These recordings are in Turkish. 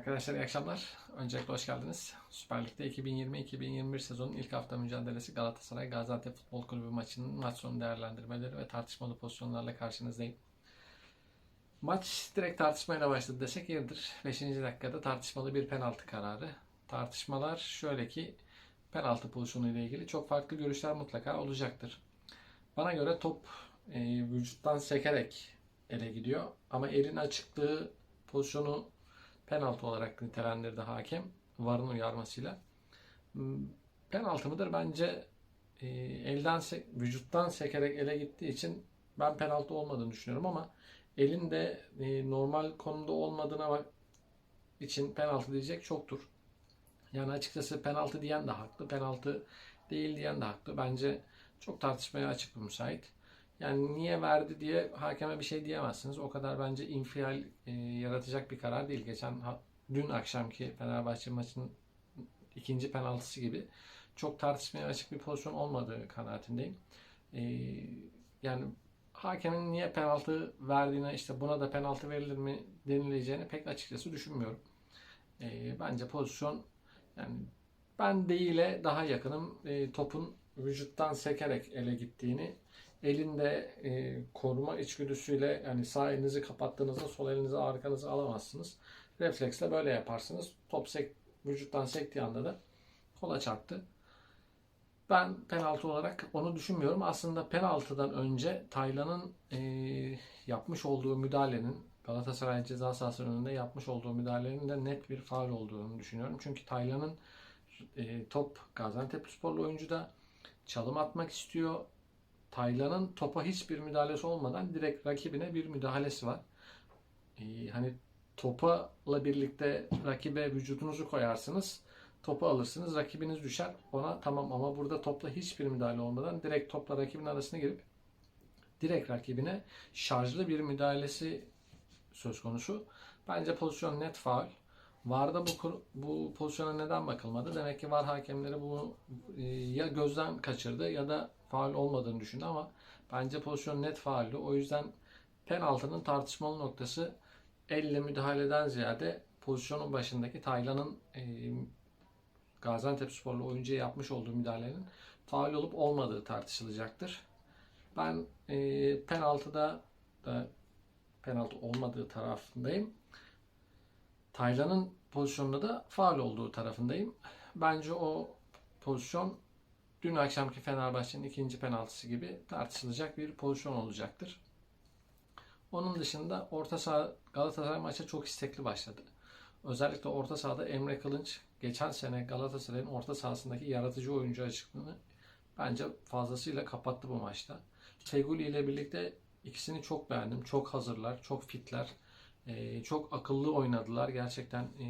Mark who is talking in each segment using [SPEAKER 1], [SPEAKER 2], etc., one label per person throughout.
[SPEAKER 1] Arkadaşlar iyi akşamlar. Öncelikle hoş geldiniz. Süper Lig'de 2020-2021 sezonun ilk hafta mücadelesi Galatasaray Gaziantep Futbol Kulübü maçının maç sonu değerlendirmeleri ve tartışmalı pozisyonlarla karşınızdayım. Maç direkt tartışmayla başladı desek yeridir. 5. dakikada tartışmalı bir penaltı kararı. Tartışmalar şöyle ki penaltı pozisyonu ile ilgili çok farklı görüşler mutlaka olacaktır. Bana göre top e, vücuttan sekerek ele gidiyor. Ama elin açıklığı pozisyonu penaltı olarak nitelendirdi hakem VAR'ın uyarmasıyla. Hmm, Penaltı mıdır? Bence e, elden vücuttan sekerek ele gittiği için ben penaltı olmadığını düşünüyorum ama elin de e, normal konumda olmadığına bak için penaltı diyecek çoktur. Yani açıkçası penaltı diyen de haklı, penaltı değil diyen de haklı. Bence çok tartışmaya açık bir müsait. Yani niye verdi diye hakeme bir şey diyemezsiniz. O kadar bence infial e, yaratacak bir karar değil. Geçen dün akşamki Fenerbahçe maçının ikinci penaltısı gibi çok tartışmaya açık bir pozisyon olmadığı kanaatindeyim. E, yani hakemin niye penaltı verdiğine işte buna da penaltı verilir mi denileceğini pek açıkçası düşünmüyorum. E, bence pozisyon yani ben değile daha yakınım. E, topun vücuttan sekerek ele gittiğini elinde e, koruma içgüdüsüyle yani sağ elinizi kapattığınızda sol elinizi arkanıza alamazsınız. Refleksle böyle yaparsınız. Top sek, vücuttan sektiği anda da kola çarptı. Ben penaltı olarak onu düşünmüyorum. Aslında penaltıdan önce Taylan'ın e, yapmış olduğu müdahalenin Galatasaray ceza sahası önünde yapmış olduğu müdahalenin de net bir faul olduğunu düşünüyorum. Çünkü Taylan'ın e, top Gaziantepsporlu oyuncu da çalım atmak istiyor. Taylan'ın topa hiçbir müdahalesi olmadan direkt rakibine bir müdahalesi var. Ee, hani topla birlikte rakibe vücudunuzu koyarsınız. Topu alırsınız. Rakibiniz düşer. Ona tamam ama burada topla hiçbir müdahale olmadan direkt topla rakibin arasına girip direkt rakibine şarjlı bir müdahalesi söz konusu. Bence pozisyon net faul. VAR'da bu bu pozisyona neden bakılmadı? Demek ki VAR hakemleri bunu e, ya gözden kaçırdı ya da faul olmadığını düşündü ama bence pozisyon net fauldü. O yüzden penaltının tartışmalı noktası elle müdahaleden ziyade pozisyonun başındaki Taylan'ın e, Gaziantepsporlu oyuncuya yapmış olduğu müdahalenin faul olup olmadığı tartışılacaktır. Ben e, penaltıda da penaltı olmadığı tarafındayım. Taylan'ın pozisyonunda da faul olduğu tarafındayım. Bence o pozisyon dün akşamki Fenerbahçe'nin ikinci penaltısı gibi tartışılacak bir pozisyon olacaktır. Onun dışında orta saha Galatasaray maça çok istekli başladı. Özellikle orta sahada Emre Kılınç geçen sene Galatasaray'ın orta sahasındaki yaratıcı oyuncu açıklığını bence fazlasıyla kapattı bu maçta. Feguli ile birlikte ikisini çok beğendim. Çok hazırlar, çok fitler. Ee, çok akıllı oynadılar. Gerçekten e,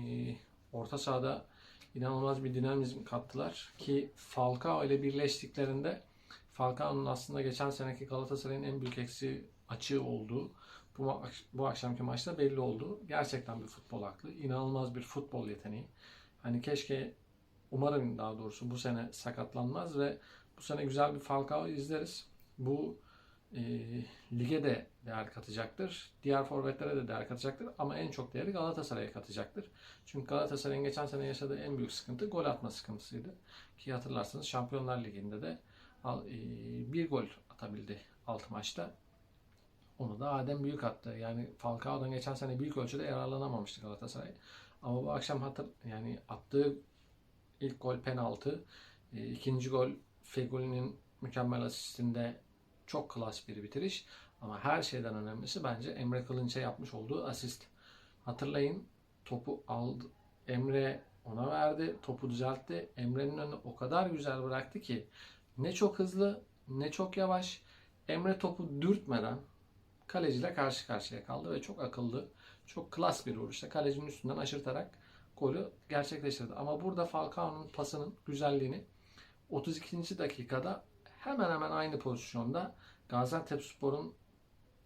[SPEAKER 1] orta sahada inanılmaz bir dinamizm kattılar ki Falcao ile birleştiklerinde Falcao'nun aslında geçen seneki Galatasaray'ın en büyük eksiği açığı olduğu bu, bu akşamki maçta belli oldu. Gerçekten bir futbol aklı. inanılmaz bir futbol yeteneği. Hani keşke umarım daha doğrusu bu sene sakatlanmaz ve bu sene güzel bir Falcao izleriz. Bu e, lige de değer katacaktır. Diğer forvetlere de değer katacaktır. Ama en çok değeri Galatasaray'a katacaktır. Çünkü Galatasaray'ın geçen sene yaşadığı en büyük sıkıntı gol atma sıkıntısıydı. Ki hatırlarsanız Şampiyonlar Ligi'nde de e, bir gol atabildi 6 maçta. Onu da Adem Büyük attı. Yani Falcao'dan geçen sene büyük ölçüde yararlanamamıştı Galatasaray. Ama bu akşam hatır yani attığı ilk gol penaltı, e, ikinci gol Fegoli'nin mükemmel asistinde çok klas bir bitiriş. Ama her şeyden önemlisi bence Emre Kılınç'a yapmış olduğu asist. Hatırlayın topu aldı. Emre ona verdi. Topu düzeltti. Emre'nin önüne o kadar güzel bıraktı ki ne çok hızlı ne çok yavaş. Emre topu dürtmeden kaleciyle karşı karşıya kaldı ve çok akıllı, çok klas bir vuruşla kalecinin üstünden aşırtarak golü gerçekleştirdi. Ama burada Falcao'nun pasının güzelliğini 32. dakikada hemen hemen aynı pozisyonda Gaziantepspor'un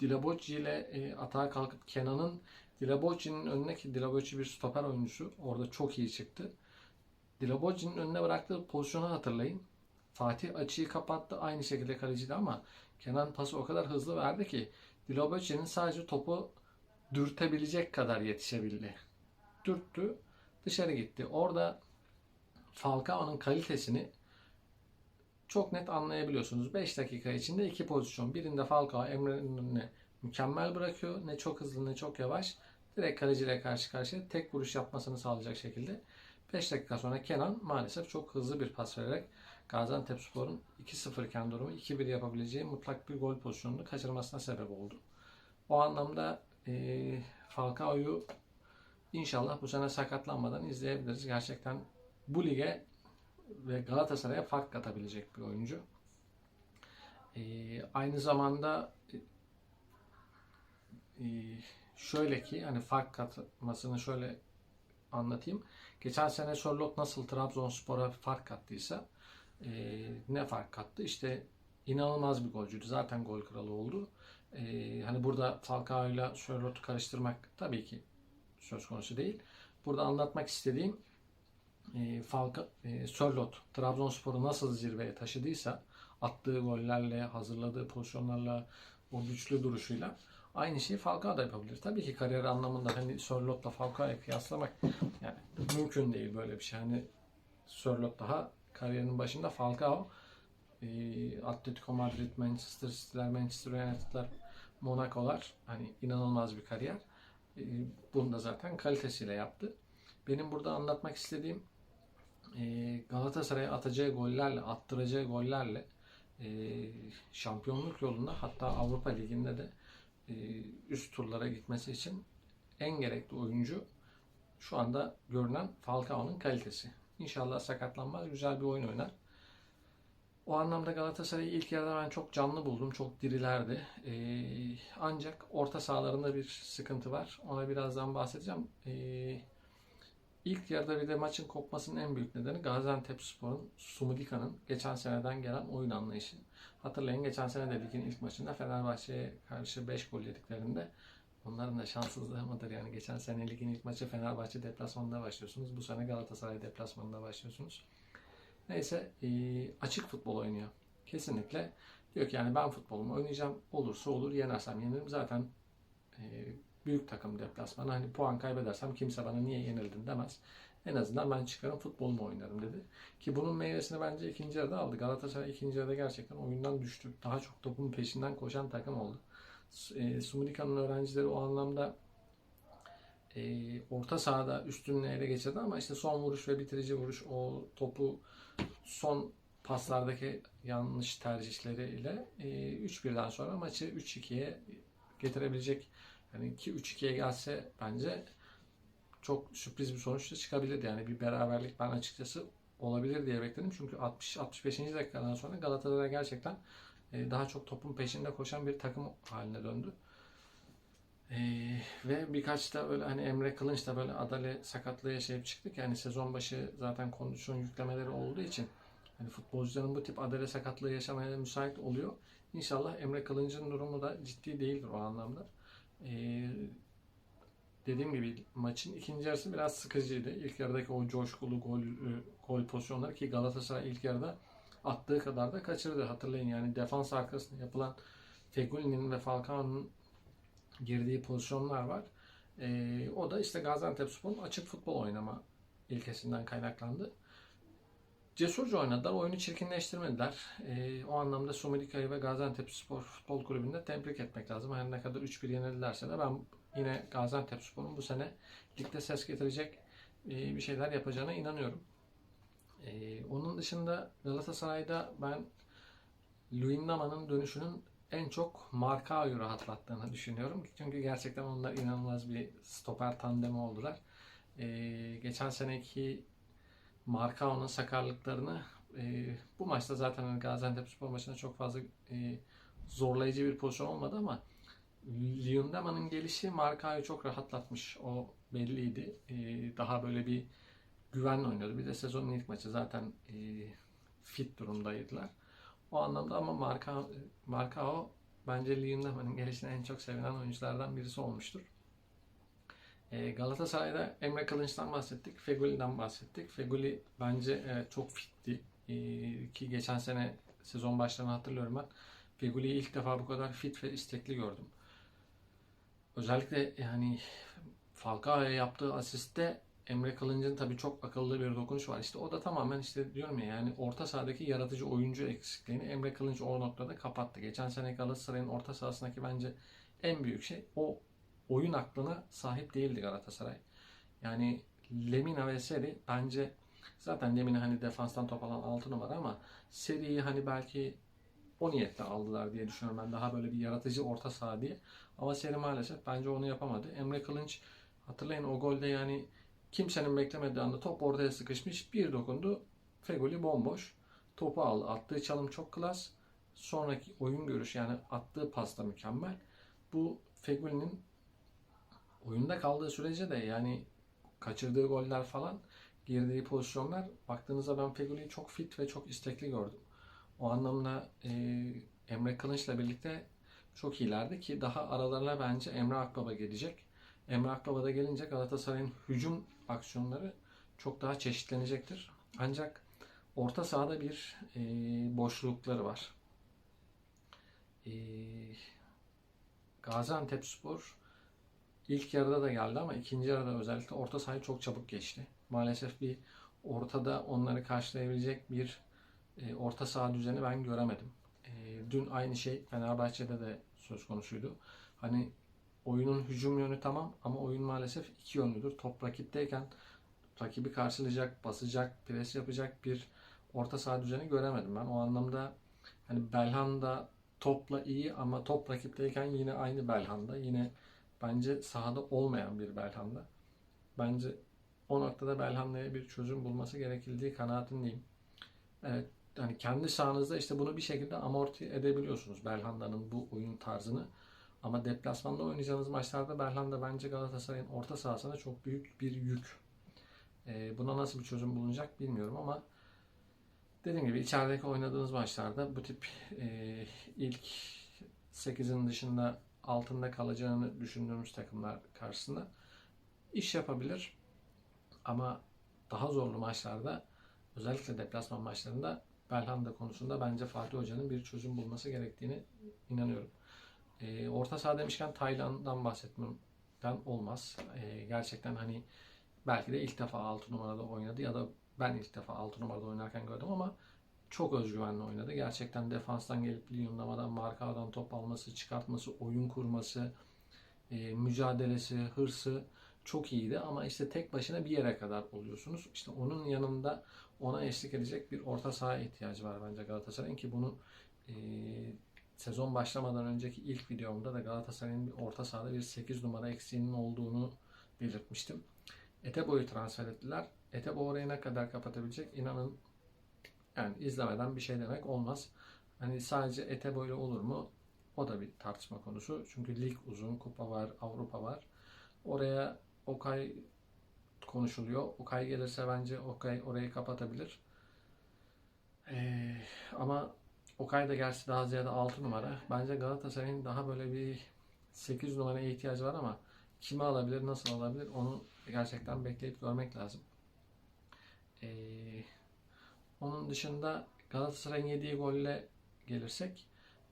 [SPEAKER 1] Dilabocci ile e, atağa kalkıp Kenan'ın Dilabocci'nin önüne ki Dilabocci bir stoper oyuncusu orada çok iyi çıktı. Dilabocci'nin önüne bıraktığı pozisyonu hatırlayın. Fatih açıyı kapattı aynı şekilde kaleciydi ama Kenan pası o kadar hızlı verdi ki Dilabocci'nin sadece topu dürtebilecek kadar yetişebildi. dürttü. Dışarı gitti. Orada Falcao'nun kalitesini çok net anlayabiliyorsunuz. 5 dakika içinde iki pozisyon. Birinde Falcao Emre'nin mükemmel bırakıyor. Ne çok hızlı ne çok yavaş. Direkt kaleciyle karşı karşıya tek vuruş yapmasını sağlayacak şekilde. 5 dakika sonra Kenan maalesef çok hızlı bir pas vererek Gaziantepspor'un 2-0 iken durumu 2-1 yapabileceği mutlak bir gol pozisyonunu kaçırmasına sebep oldu. O anlamda e, Falcao'yu inşallah bu sene sakatlanmadan izleyebiliriz. Gerçekten bu lige ve Galatasaray'a fark katabilecek bir oyuncu. E, aynı zamanda e, şöyle ki hani fark katmasını şöyle anlatayım. Geçen sene Sörloth nasıl Trabzonspor'a fark kattıysa e, ne fark kattı? İşte inanılmaz bir golcüydü. Zaten gol kralı oldu. E, hani burada Falcao ile Sörloth'u karıştırmak tabii ki söz konusu değil. Burada anlatmak istediğim e, Falca, e, Sörloth Trabzonspor'u nasıl zirveye taşıdıysa attığı gollerle, hazırladığı pozisyonlarla, o güçlü duruşuyla aynı şeyi Falcao da yapabilir. Tabii ki kariyer anlamında hani Sörloth'la Falcao'yu kıyaslamak yani mümkün değil böyle bir şey. Hani Sörloth daha kariyerinin başında Falcao e, Atletico Madrid, Manchester City'ler, Manchester United'lar, Monaco'lar hani inanılmaz bir kariyer. E, bunu da zaten kalitesiyle yaptı. Benim burada anlatmak istediğim Galatasaray'a atacağı gollerle, attıracağı gollerle e, şampiyonluk yolunda hatta Avrupa Ligi'nde de e, üst turlara gitmesi için en gerekli oyuncu şu anda görünen Falcao'nun kalitesi. İnşallah sakatlanmaz, güzel bir oyun oynar. O anlamda Galatasaray'ı ilk yarıda ben çok canlı buldum. Çok dirilerdi. Ee, ancak orta sahalarında bir sıkıntı var. Ona birazdan bahsedeceğim. Ee, ilk yarıda bir de maçın kopmasının en büyük nedeni Gaziantepspor'un Sumudika'nın geçen seneden gelen oyun anlayışı. Hatırlayın geçen sene de ligin ilk maçında Fenerbahçe'ye karşı 5 gol yediklerinde onların da şanssızlığı mıdır yani geçen sene ligin ilk maçı Fenerbahçe deplasmanında başlıyorsunuz. Bu sene Galatasaray deplasmanında başlıyorsunuz. Neyse e, açık futbol oynuyor. Kesinlikle diyor ki yani ben futbolumu oynayacağım. Olursa olur yenersem yenirim. Zaten e, büyük takım deplasmanı. Hani puan kaybedersem kimse bana niye yenildin demez. En azından ben çıkarım futbolumu oynarım dedi. Ki bunun meyvesini bence ikinci yarıda aldı. Galatasaray ikinci yarıda gerçekten oyundan düştü. Daha çok topun peşinden koşan takım oldu. E, Sumudika'nın öğrencileri o anlamda e, orta sahada üstünlüğü ele geçirdi ama işte son vuruş ve bitirici vuruş o topu son paslardaki yanlış tercihleriyle e, 3-1'den sonra maçı 3-2'ye getirebilecek yani ki 3-2'ye gelse bence çok sürpriz bir sonuçla çıkabilirdi. Yani bir beraberlik ben açıkçası olabilir diye bekledim. Çünkü 60-65. dakikadan sonra Galatasaray gerçekten e, daha çok topun peşinde koşan bir takım haline döndü. Ee, ve birkaç da öyle hani Emre Kılınç da böyle Adale sakatlığı yaşayıp çıktık. Yani sezon başı zaten kondisyon yüklemeleri olduğu için hani futbolcuların bu tip Adale sakatlığı yaşamaya müsait oluyor. İnşallah Emre Kılınç'ın durumu da ciddi değildir o anlamda. Ee, dediğim gibi maçın ikinci yarısı biraz sıkıcıydı. İlk yarıdaki o coşkulu gol gol pozisyonları ki Galatasaray ilk yarıda attığı kadar da kaçırdı. Hatırlayın yani defans arkasında yapılan Fegüli'nin ve Falcao'nun girdiği pozisyonlar var. E, o da işte Gaziantepspor'un açık futbol oynama ilkesinden kaynaklandı. Cesurca oynadılar. Oyunu çirkinleştirmediler. E, o anlamda Sumedika'yı ve Gaziantepspor Futbol Kulübü'nde tebrik etmek lazım. Her ne kadar 3-1 yenildilerse de ben yine Gaziantepspor'un bu sene ligde ses getirecek e, bir şeyler yapacağına inanıyorum. E, onun dışında Galatasaray'da ben Luyendama'nın dönüşünün en çok Markao'yu rahatlattığını düşünüyorum. Çünkü gerçekten onlar inanılmaz bir stoper tandemi oldular. Ee, geçen seneki Markao'nun sakarlıklarını e, bu maçta zaten Gaziantepspor maçında çok fazla e, zorlayıcı bir pozisyon olmadı ama Luyendama'nın gelişi Markao'yu çok rahatlatmış. O belliydi. E, daha böyle bir güvenle oynuyordu. Bir de sezonun ilk maçı zaten e, fit durumdaydılar. O anlamda ama Marka, Markao bence Liyendama'nın gelişine en çok sevilen oyunculardan birisi olmuştur. E, Galatasaray'da Emre Kılınç'tan bahsettik. Fegüli'den bahsettik. Fegüli bence evet, çok fitti. E, ki geçen sene sezon başlarını hatırlıyorum ben. Fegüli'yi ilk defa bu kadar fit ve istekli gördüm. Özellikle yani Falcao'ya yaptığı asiste Emre Kılınç'ın tabii çok akıllı bir dokunuş var. İşte o da tamamen işte diyorum ya yani orta sahadaki yaratıcı oyuncu eksikliğini Emre Kılınç o noktada kapattı. Geçen sene Galatasaray'ın orta sahasındaki bence en büyük şey o oyun aklına sahip değildi Galatasaray. Yani Lemina ve Seri bence zaten Lemina hani defanstan top alan 6 numara ama Seri'yi hani belki o niyetle aldılar diye düşünüyorum ben. Daha böyle bir yaratıcı orta saha diye. Ama Seri maalesef bence onu yapamadı. Emre Kılınç hatırlayın o golde yani kimsenin beklemediği anda top ortaya sıkışmış. Bir dokundu. Fegoli bomboş. Topu aldı. Attığı çalım çok klas. Sonraki oyun görüşü yani attığı pas da mükemmel. Bu Fegoli'nin oyunda kaldığı sürece de yani kaçırdığı goller falan girdiği pozisyonlar baktığınızda ben Fegoli'yi çok fit ve çok istekli gördüm. O anlamda e, Emre Kılınç'la birlikte çok iyilerdi ki daha aralarına bence Emre Akbaba gelecek. Emre Akbaba da gelince Galatasaray'ın hücum aksiyonları çok daha çeşitlenecektir. Ancak orta sahada bir e, boşlukları var. E, Gaziantepspor ilk yarıda da geldi ama ikinci yarıda özellikle orta sahayı çok çabuk geçti. Maalesef bir ortada onları karşılayabilecek bir e, orta saha düzeni ben göremedim. E, dün aynı şey Fenerbahçe'de de söz konusuydu. Hani oyunun hücum yönü tamam ama oyun maalesef iki yönlüdür. Top rakipteyken rakibi karşılayacak, basacak, pres yapacak bir orta saha düzeni göremedim ben. O anlamda hani Belhanda topla iyi ama top rakipteyken yine aynı Belhanda. Yine bence sahada olmayan bir Belhanda. Bence o noktada Belhanda'ya bir çözüm bulması gerekildiği kanaatindeyim. Evet, hani kendi sahanızda işte bunu bir şekilde amorti edebiliyorsunuz Belhanda'nın bu oyun tarzını. Ama deplasmanda oynayacağınız maçlarda Belhanda bence Galatasaray'ın orta sahasına çok büyük bir yük. Ee, buna nasıl bir çözüm bulunacak bilmiyorum ama dediğim gibi içerideki oynadığınız maçlarda bu tip e, ilk 8'in dışında altında kalacağını düşündüğümüz takımlar karşısında iş yapabilir. Ama daha zorlu maçlarda özellikle deplasman maçlarında Belhanda konusunda bence Fatih Hoca'nın bir çözüm bulması gerektiğini inanıyorum. E, orta saha demişken Tayland'dan bahsetmemden olmaz. E, gerçekten hani belki de ilk defa 6 numarada oynadı ya da ben ilk defa 6 numarada oynarken gördüm ama çok özgüvenli oynadı. Gerçekten defanstan gelip Lyon'lamadan markadan top alması, çıkartması, oyun kurması, e, mücadelesi, hırsı çok iyiydi ama işte tek başına bir yere kadar oluyorsunuz. İşte onun yanında ona eşlik edecek bir orta saha ihtiyacı var bence Galatasaray'ın ki bunu e, sezon başlamadan önceki ilk videomda da Galatasaray'ın bir orta sahada bir 8 numara eksiğinin olduğunu belirtmiştim. Etebo'yu transfer ettiler. Etebo orayı ne kadar kapatabilecek inanın yani izlemeden bir şey demek olmaz. Hani sadece Etebo ile olur mu? O da bir tartışma konusu. Çünkü lig uzun, kupa var, Avrupa var. Oraya Okay konuşuluyor. Okay gelirse bence Okay orayı kapatabilir. Ee, ama Okay da gerçi daha ziyade 6 numara. Bence Galatasaray'ın daha böyle bir 8 numaraya ihtiyacı var ama kimi alabilir, nasıl alabilir onu gerçekten bekleyip görmek lazım. Ee, onun dışında Galatasaray'ın yediği golle gelirsek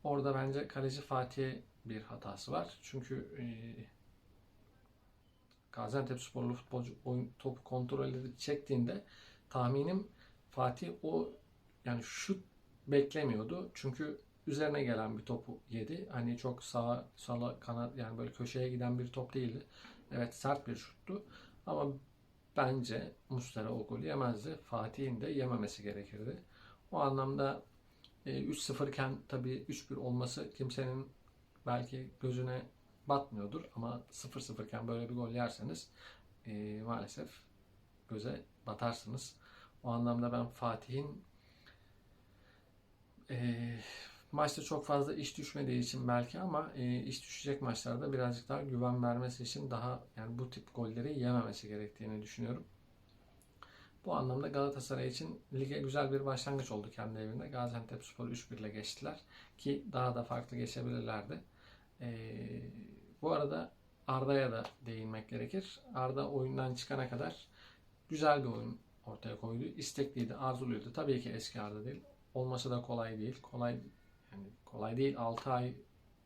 [SPEAKER 1] orada bence kaleci Fatih'e bir hatası var. Çünkü e, Gaziantep sporlu futbolcu oyun, topu kontrol edip çektiğinde tahminim Fatih o yani şut beklemiyordu. Çünkü üzerine gelen bir topu yedi. Hani çok sağa, sola, kanat yani böyle köşeye giden bir top değildi. Evet sert bir şuttu. Ama bence Mustera o golü yemezdi. Fatih'in de yememesi gerekirdi. O anlamda e, 3-0 iken tabii 3-1 olması kimsenin belki gözüne batmıyordur ama 0-0 iken böyle bir gol yerseniz e, maalesef göze batarsınız. O anlamda ben Fatih'in e, maçta çok fazla iş düşmediği için belki ama e, iş düşecek maçlarda birazcık daha güven vermesi için daha yani bu tip golleri yememesi gerektiğini düşünüyorum. Bu anlamda Galatasaray için lige güzel bir başlangıç oldu kendi evinde. Gaziantepspor 3-1 ile geçtiler ki daha da farklı geçebilirlerdi. Ee, bu arada Arda'ya da değinmek gerekir. Arda oyundan çıkana kadar güzel bir oyun ortaya koydu. İstekliydi, arzuluydu. Tabii ki eski Arda değil. Olması da kolay değil. Kolay yani kolay değil. 6 ay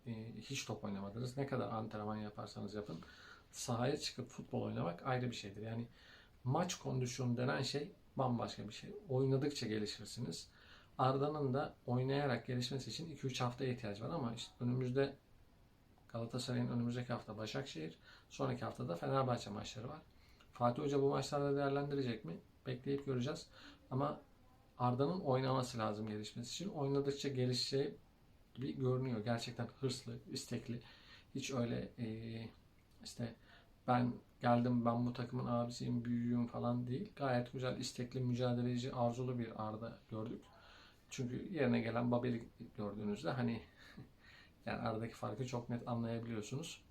[SPEAKER 1] e, hiç top oynamadınız. Ne kadar antrenman yaparsanız yapın. sahaya çıkıp futbol oynamak ayrı bir şeydir. Yani maç kondisyonu denen şey bambaşka bir şey. Oynadıkça gelişirsiniz. Arda'nın da oynayarak gelişmesi için 2-3 haftaya ihtiyaç var ama işte önümüzde Galatasaray'ın önümüzdeki hafta Başakşehir, sonraki hafta da Fenerbahçe maçları var. Fatih Hoca bu maçlarda değerlendirecek mi? Bekleyip göreceğiz. Ama Arda'nın oynaması lazım gelişmesi için. Oynadıkça gelişeceği gibi görünüyor. Gerçekten hırslı, istekli. Hiç öyle eee, işte ben geldim ben bu takımın abisiyim, büyüğüm falan değil. Gayet güzel, istekli, mücadeleci, arzulu bir Arda gördük. Çünkü yerine gelen Babel'i gördüğünüzde hani yani aradaki farkı çok net anlayabiliyorsunuz.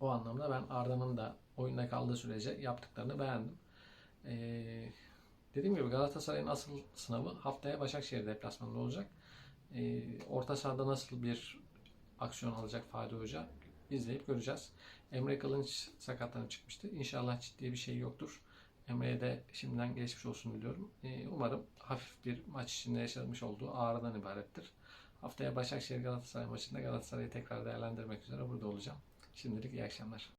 [SPEAKER 1] O anlamda ben Arda'nın da oyunda kaldığı sürece yaptıklarını beğendim. Ee, dediğim gibi Galatasaray'ın asıl sınavı haftaya Başakşehir deplasmanında olacak. Ee, orta sahada nasıl bir aksiyon alacak Fatih Hoca izleyip göreceğiz. Emre Kılınç sakatlanıp çıkmıştı. İnşallah ciddi bir şey yoktur. Emre'ye de şimdiden geçmiş olsun diliyorum. Ee, umarım hafif bir maç içinde yaşamış olduğu ağrıdan ibarettir. Haftaya Başakşehir Galatasaray maçında Galatasaray'ı tekrar değerlendirmek üzere burada olacağım. Şimdilik iyi akşamlar.